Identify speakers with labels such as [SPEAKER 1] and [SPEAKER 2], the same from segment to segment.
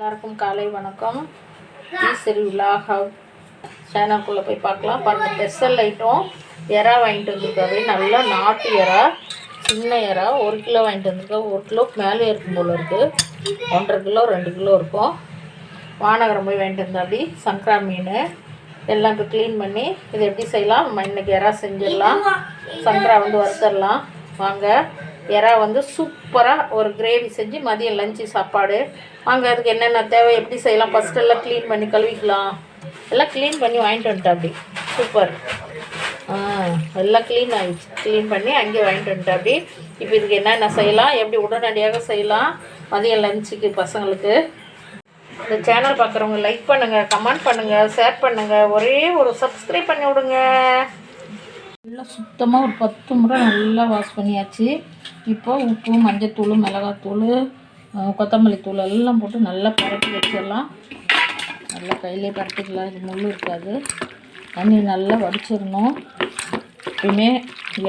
[SPEAKER 1] எல்லாருக்கும் காலை வணக்கம். ஈஸ்வரி விலாக சேனல்குள்ளே போய் பார்க்கலாம். பாருங்கள் ஸ்பெஷல் ஐட்டம். எறா வாங்கிட்டு வந்திருக்காரு. நல்லா நாட்டு எறா சின்ன எறா. ஒரு கிலோ வாங்கிட்டு வந்திருக்கா ஒரு கிலோக்கு மேலே இருக்கும் போல இருக்குது ஒன்றரை கிலோ ரெண்டு கிலோ இருக்கும். வானகரம் போய் வாங்கிட்டு வந்தாப்படி சங்கரா மீன். எல்லாம் இப்போ க்ளீன் பண்ணி இதை எப்படி செய்யலாம்? நம்ம இன்னைக்கு எறா செஞ்சிடலாம். சங்கரா வந்து வறுத்தரலாம். வாங்க. எறா வந்து சூப்பராக ஒரு கிரேவி செஞ்சு மதியம் லஞ்சு சாப்பாடு வாங்க அதுக்கு என்னென்ன தேவை எப்படி செய்யலாம்? ஃபஸ்ட் எல்லாம் க்ளீன் பண்ணி கழுவிக்கலாம். எல்லாம் க்ளீன் பண்ணி வாங்கிட்டு வந்துட்டேன் அப்படி சூப்பர் ஆ எல்லாம் க்ளீன் ஆகிடுச்சு க்ளீன் பண்ணி அங்கேயே வாங்கிட்டு வந்துட்டேன் அப்படி இப்போ இதுக்கு என்னென்ன செய்யலாம்? எப்படி உடனடியாக செய்யலாம்? மதியம் லஞ்சுக்கு பசங்களுக்கு. இந்த சேனல் பார்க்குறவங்க லைக் பண்ணுங்கள் கமெண்ட் பண்ணுங்கள் ஷேர் பண்ணுங்கள் ஒரே ஒரு சப்ஸ்கிரைப் பண்ணி விடுங்க. நல்லா சுத்தமாக ஒரு பத்து முறை நல்லா வாஷ் பண்ணியாச்சு. இப்போ உப்பு மஞ்சத்தூள் மிளகாத்தூள் கொத்தமல்லி தூள் எல்லாம் போட்டு நல்லா பரட்டி வச்சிடலாம். நல்லா கையிலே பரட்டிக்கலாம் இது முள் இருக்காது. தண்ணி நல்லா வடிச்சிடணும். எப்பயுமே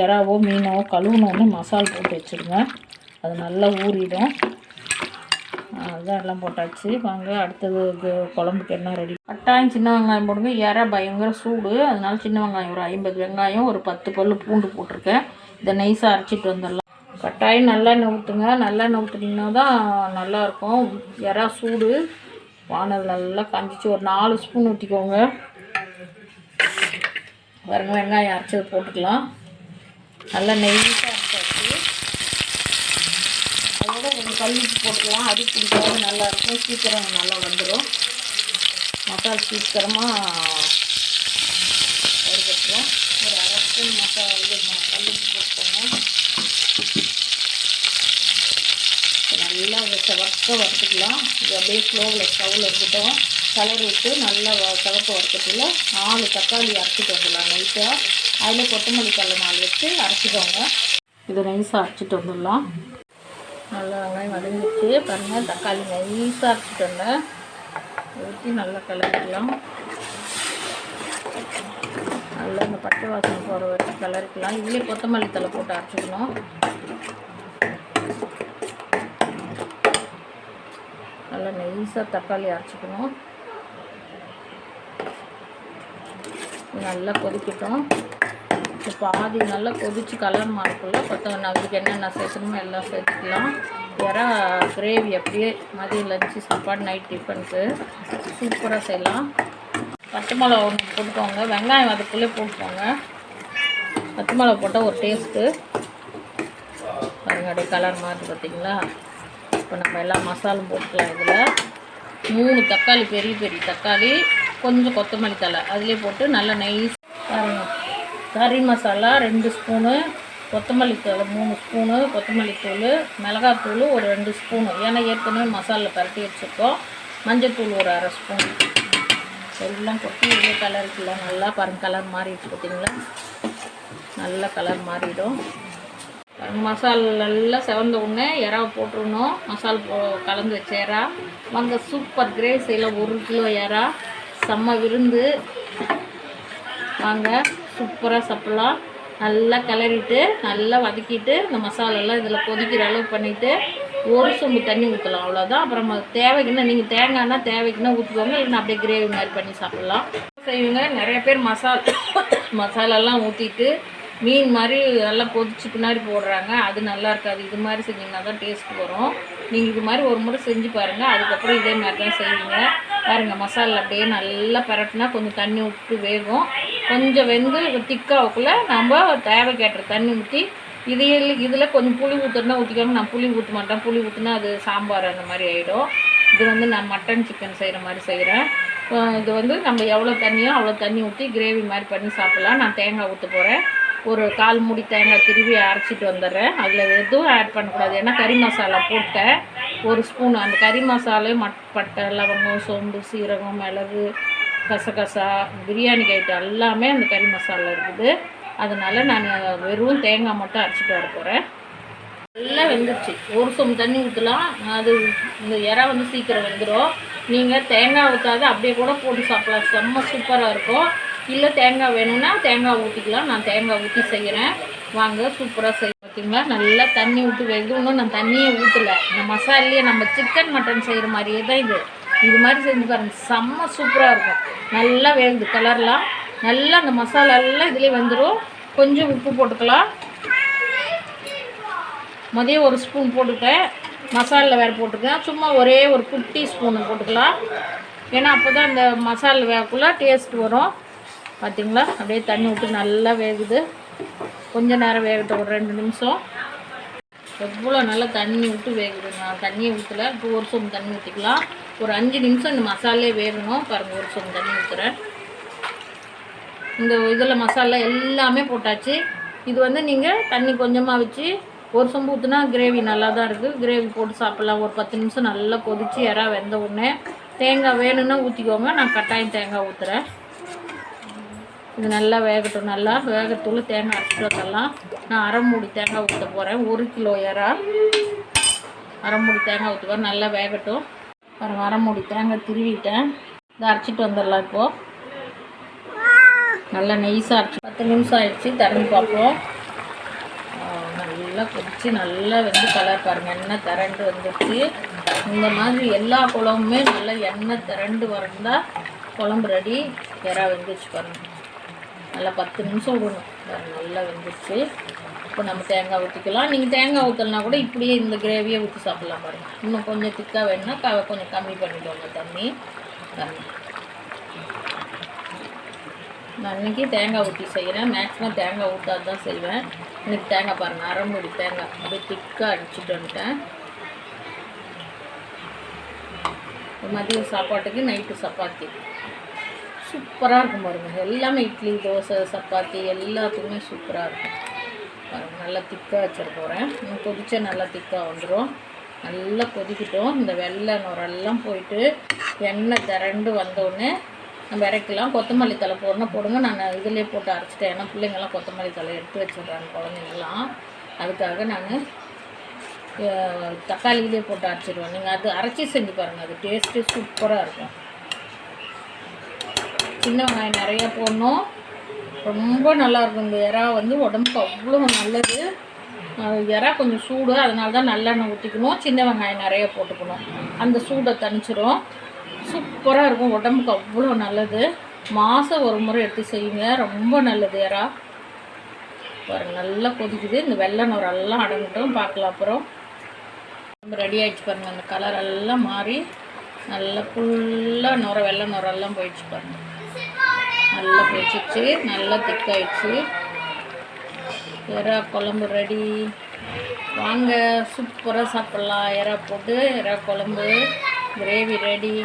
[SPEAKER 1] இறாவோ மீனோ கழுவுனோடனே மசால் போட்டு வச்சுருங்க அது நல்லா ஊறிடும். அதுதான் எல்லாம் போட்டாச்சு. வாங்க அடுத்தது இது குழம்புக்கு என்ன ரெடி கட்டாயம் சின்ன வெங்காயம் போடுங்க. இற பயங்கர சூடு. அதனால சின்ன வெங்காயம் ஒரு ஐம்பது வெங்காயம் ஒரு பத்து பல் பூண்டு போட்டிருக்கேன். இதை நைஸாக அரைச்சிட்டு வந்துடலாம். கட்டாயம் நல்லெண்ணெய் ஊற்றுங்க நல்லெண்ணெய் ஊற்றுனீங்கன்னா தான் நல்லாயிருக்கும். இறா சூடு. வானல் நல்லா காஞ்சிச்சு. ஒரு நாலு ஸ்பூன் ஊற்றிக்கோங்க வரங்க வெங்காயம் அரைச்சது போட்டுக்கலாம். நல்லா நெய்ஸாக அரைச்சாச்சு. அதோட கொஞ்சம் கல்லுப்பு போட்டுக்கலாம். அது பிடிக்காது நல்லாயிருக்கும். சீக்கிரம் நல்லா வந்துடும். மசாலா சீக்கிரமாக வறுக்கட்டுரும் ஒரு அரை ஸ்பூன் மசாலா இது ம- போட்டுக்கோங்க இப்ப நல்லா பக்கம் வறுத்துக்கலாம். இது அப்படியே ஸ்லோவில் ஸ்டவ்வில் இருக்கட்டும் கலர் விட்டு நல்லா வ- செவக்க நாலு தக்காளி அரைச்சிட்டு வந்துடலாம் நைஸாக அதில் கொத்தமல்லி தலை நாலு வச்சு அரைச்சிக்கோங்க. இதை நைஸாக அரைச்சிட்டு வந்துடலாம். நல்லா வெங்காயம் வதங்கிச்சு பாருங்கள் தக்காளி நைஸாக அரைச்சிட்டு வந்தேன். ஊற்றி நல்லா கலரிக்கலாம். நல்லா இந்த பச்சை வாசனை போகிற வரைக்கும் கலரிக்கலாம். இதுலேயே கொத்தமல்லி தலை போட்டு அரைச்சிக்கணும். நல்லா நைஸாக தக்காளி அரைச்சிக்கணும். நல்லா கொதிக்கட்டும். இப்போ பாதி நல்லா கொதித்து கலர் மாறக்குள்ள கொத்தவங்க அதுக்கு என்னென்ன சேர்க்கணுமோ எல்லாம் சேர்த்துக்கலாம். இறா கிரேவி அப்படியே மதியம் லஞ்சு சாப்பாடு நைட் டிஃபனுக்கு சூப்பராக செய்யலாம். பச்சை மிளகா ஒன்று போட்டுக்கோங்க. வெங்காயம் அதுக்குள்ளே போட்டுக்கோங்க. பச்சை மிளகா போட்டால் ஒரு டேஸ்ட்டு பாருங்க அப்படியே கலர் மாறுது பார்த்தீங்களா இப்போ நம்ம எல்லா மசாலும் போட்டுக்கலாம் இதில். மூணு தக்காளி பெரிய பெரிய தக்காளி கொஞ்சம் கொத்தமல்லி தழை. அதிலே போட்டு நல்லா நைஸ் பாருங்க. கறி மசாலா ரெண்டு ஸ்பூனு கொத்தமல்லி தூள் மூணு ஸ்பூனு கொத்தமல்லி தூள் மிளகாத்தூள் ஒரு ரெண்டு ஸ்பூனு. ஏன்னா ஏற்கனவே மசாலில் பரட்டி வச்சுருக்கோம். மஞ்சத்தூள் ஒரு அரை ஸ்பூன். எல்லாம் கொட்டி இதே கலருக்குள்ள நல்லா பாருங்க கலர் மாறிடுச்சு பார்த்தீங்களா நல்ல கலர் மாறிடும். மசால் நல்லா செவந்த உடனே இறாவை போட்டுருணும். மசால் போ கலந்து வச்ச இறா. வாங்க சூப்பர் கிரேவி செய்யலாம் ஒரு கிலோ இறா. செம்ம விருந்து. வாங்க சூப்பராக சாப்பிட்லாம். நல்லா கிளறிட்டு நல்லா வதக்கிட்டு இந்த மசாலெல்லாம் இதில் கொதிக்கிற அளவு பண்ணிவிட்டு ஒரு சொம்பு தண்ணி ஊற்றலாம் அவ்வளோதான் அப்புறம் தேவைக்குன்னா நீங்கள் தேங்காய்னா தேவைக்குன்னா ஊற்றுக்கோங்க இல்லைன்னா அப்படியே கிரேவி மாதிரி பண்ணி சாப்பிட்லாம். செய்வீங்க. நிறைய பேர் மசால் மசாலாலாம் ஊற்றிட்டு மீன் மாதிரி நல்லா பொதிச்சு பின்னாடி போடுறாங்க. அது நல்லா இருக்காது. இது மாதிரி செஞ்சிங்கன்னா தான் டேஸ்ட் வரும். நீங்கள் இது மாதிரி ஒரு முறை செஞ்சு பாருங்கள் அதுக்கப்புறம் இதே மாதிரி தான் செய்வீங்க. பாருங்கள் மசாலா அப்படியே நல்லா பரட்டினா கொஞ்சம் தண்ணி விட்டு வேகும். கொஞ்சம் வெந்து திக்காவுக்குள்ளே நம்ம தேவைக்கேற்ற தண்ணி ஊற்றி இதையில் இதில் கொஞ்சம் புளி ஊற்றுனா ஊற்றிக்கோங்க நான் புளி ஊற்ற மாட்டேன். புளி ஊற்றினா அது சாம்பார் அந்த மாதிரி ஆகிடும் இது வந்து நான் மட்டன் சிக்கன் செய்கிற மாதிரி செய்கிறேன் இது வந்து நம்ம எவ்வளோ தண்ணியோ அவ்வளோ தண்ணி ஊற்றி கிரேவி மாதிரி பண்ணி சாப்பிட்லாம். நான் தேங்காய் ஊற்ற போகிறேன் ஒரு கால் மூடி தேங்காய் திருவி அரைச்சிட்டு வந்துடுறேன். அதில் எதுவும் ஆட் பண்ணக்கூடாது. ஏன்னா கறி மசாலா போட்டேன். ஒரு ஸ்பூன் அந்த கறி மசாலே மட் பட்டை லவங்கம் சோம்பு சீரகம் மிளகு கசகசா பிரியாணி ஐட்டம் எல்லாமே அந்த கறி மசாலா இருக்குது. அதனால் நான் வெறும் தேங்காய் மட்டும் அரைச்சிட்டு வர போகிறேன் நல்லா வெந்துருச்சு. ஒரு சொம்பு தண்ணி ஊற்றலாம் அது இந்த இறை வந்து சீக்கிரம் வெந்துடும் நீங்கள் தேங்காய் ஊற்றாத அப்படியே கூட போட்டு சாப்பிடலாம். செம்ம சூப்பராக இருக்கும். இல்லை தேங்காய் வேணும்னா தேங்காய் ஊற்றிக்கலாம் நான் தேங்காய் ஊற்றி செய்கிறேன் வாங்க சூப்பராக செய்ய பார்த்தீங்களா நல்லா தண்ணி விட்டு வெகுன்னு நான் தண்ணியே ஊற்றலை இந்த மசாலையே நம்ம சிக்கன் மட்டன் செய்கிற மாதிரியே தான் இது. இது மாதிரி செஞ்சு பாருங்கள் செம்ம சூப்பராக இருக்கும். நல்லா வேகுது கலர்லாம் நல்லா அந்த மசாலா எல்லாம் இதுலேயே வந்துடும் கொஞ்சம் உப்பு போட்டுக்கலாம். மதிய ஒரு ஸ்பூன் போட்டுட்டேன். மசாலில் வேறு போட்டுக்கேன் சும்மா ஒரே ஒரு குட்டி ஸ்பூனு போட்டுக்கலாம். ஏன்னா அப்போ தான் அந்த மசாலா வேகக்குள்ளே டேஸ்ட் வரும். பார்த்தீங்களா அப்படியே தண்ணி விட்டு நல்லா வேகுது. கொஞ்ச நேரம் வேகட்டும் ஒரு ரெண்டு நிமிஷம். எவ்வளோ நல்லா தண்ணி விட்டு வேகுது. நான் தண்ணியை ஊற்றல இப்போ ஒரு சொம்பு தண்ணி ஊற்றிக்கலாம் ஒரு அஞ்சு நிமிஷம் இந்த மசாலே வேகணும். பாருங்கள் ஒரு சொம்பு தண்ணி ஊற்றுறேன் இந்த இதில் மசாலா எல்லாமே போட்டாச்சு. இது வந்து நீங்கள் தண்ணி கொஞ்சமாக வச்சு ஒரு சொம்பு ஊற்றுனா கிரேவி நல்லா தான் இருக்குது கிரேவி போட்டு சாப்பிட்லாம். ஒரு பத்து நிமிஷம் நல்லா கொதித்து இறா வெந்த உடனே தேங்காய் வேணும்னா ஊற்றிக்கோங்க நான் கட்டாயம் தேங்காய் ஊற்றுறேன் இது நல்லா வேகட்டும். நல்லா வேகத்துள்ள தேங்காய் அரைச்சிட்டு வந்துடலாம். நான் அரை மூடி தேங்காய் ஊற்ற போகிறேன் ஒரு கிலோ இறா அரை மூடி தேங்காய் ஊற்றுவேன் நல்லா வேகட்டும். அப்புறம் அரை மூடி தேங்காய் திருவிட்டேன். இதை அரைச்சிட்டு வந்துடலாம் இப்போது நல்லா நெய்ஸாக அரைச்சி பத்து நிமிஷம் ஆயிடுச்சு. திறந்து பார்ப்போம். நல்லா கொதிச்சு நல்லா வந்து கலர் பாருங்கள் எண்ணெய் திரண்டு வந்துடுச்சு இந்த மாதிரி எல்லா குழம்புமே நல்லா எண்ணெய் திரண்டு வரந்தால் குழம்பு ரெடி. இறா வெந்துச்சு பாருங்கள் நல்லா பத்து நிமிஷம் விடணும். நல்லா வெந்துருச்சு. இப்போ நம்ம தேங்காய் ஊற்றிக்கலாம் நீங்கள் தேங்காய் ஊற்றலனா கூட இப்படியே இந்த கிரேவியை ஊற்றி சாப்பிட்லாம் பாருங்கள் இன்னும் கொஞ்சம் திக்காக வேணும்னா க கொஞ்சம் கம்மி பண்ணிக்கோங்க தண்ணி. தண்ணி நான் இன்றைக்கி தேங்காய் ஊற்றி செய்கிறேன் மேக்ஸிமம் தேங்காய் ஊற்றாது தான் செய்வேன். இன்றைக்கி தேங்காய் பாருங்கள் அரைமுடி தேங்காய். அப்படியே திக்காக அடிச்சுட்டு வந்துட்டேன். மதியம் சாப்பாட்டுக்கு நைட்டு சப்பாத்தி. சூப்பராக இருக்கும் பாருங்கள் எல்லாமே இட்லி தோசை சப்பாத்தி எல்லாத்துக்குமே சூப்பராக இருக்கும். பாருங்கள் நல்லா திக்காக வச்சிட போகிறேன் இன்னும் கொதிச்சா நல்லா திக்காக வந்துடும் நல்லா கொதிக்கட்டும். இந்த வெள்ளை நுரெல்லாம் போயிட்டு எண்ணெய் திரண்டு வந்தோடனே நம்ம இறக்கலாம் கொத்தமல்லி தலை போடணும் போடுங்க. நான் இதிலே போட்டு அரைச்சிட்டேன். ஏன்னா பிள்ளைங்கள்லாம் கொத்தமல்லி தலை எடுத்து வச்சிடுறாங்க குழந்தைங்கள்லாம் அதுக்காக நான் தக்காளியிலே போட்டு அரைச்சிடுவேன். நீங்கள் அது அரைச்சி செஞ்சு பாருங்கள் அது டேஸ்ட்டு சூப்பராக இருக்கும். சின்ன வெங்காயம் நிறையா போடணும். ரொம்ப நல்லாயிருக்கும் இந்த இறா வந்து உடம்புக்கு அவ்வளோ நல்லது. இறா கொஞ்சம் சூடு அதனால தான் நல்லெண்ணெய் ஊற்றிக்கணும் சின்ன வெங்காயம் நிறைய போட்டுக்கணும். அந்த சூடை தணிச்சிரும். சூப்பராக இருக்கும். உடம்புக்கு அவ்வளோ நல்லது. மாதம் ஒரு முறை எடுத்து செய்யுங்க. ரொம்ப நல்லது இறா. பாருங்க நல்லா கொதிக்குது. இந்த வெள்ளை நுரெல்லாம் அடங்கட்டும். பார்க்கலாம் அப்புறம். ரெடி ஆகிடுச்சு பாருங்கள் அந்த கலர் எல்லாம் மாறி நல்லா ஃபுல்லாக நுர வெள்ளை நுரெல்லாம் போயிடுச்சு பாருங்கள் நல்லா கொதிச்சிச்சு நல்லா திக்காயிடுச்சு. எறா குழம்பு ரெடி வாங்க சூப்பராக சாப்பிட்லாம். எறா போட்டு எறா குழம்பு கிரேவி ரெடி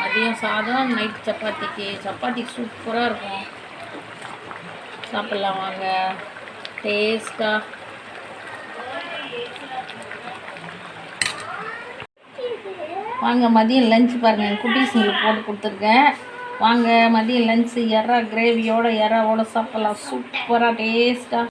[SPEAKER 1] மதியம் சாதம் நைட் சப்பாத்திக்கு. சப்பாத்தி சூப்பராக இருக்கும். சாப்பிட்லாம் வாங்க. டேஸ்ட்டாக வாங்க மதியம் லஞ்ச் பாருங்கள் குட்டி குட்டீஸுங்களுக்கு போட்டு கொடுத்துருக்கேன். வாங்க மதியம் லஞ்சு எறா கிரேவியோட எறாவோட சாப்பிட்லாம். சூப்பராக டேஸ்ட்டாக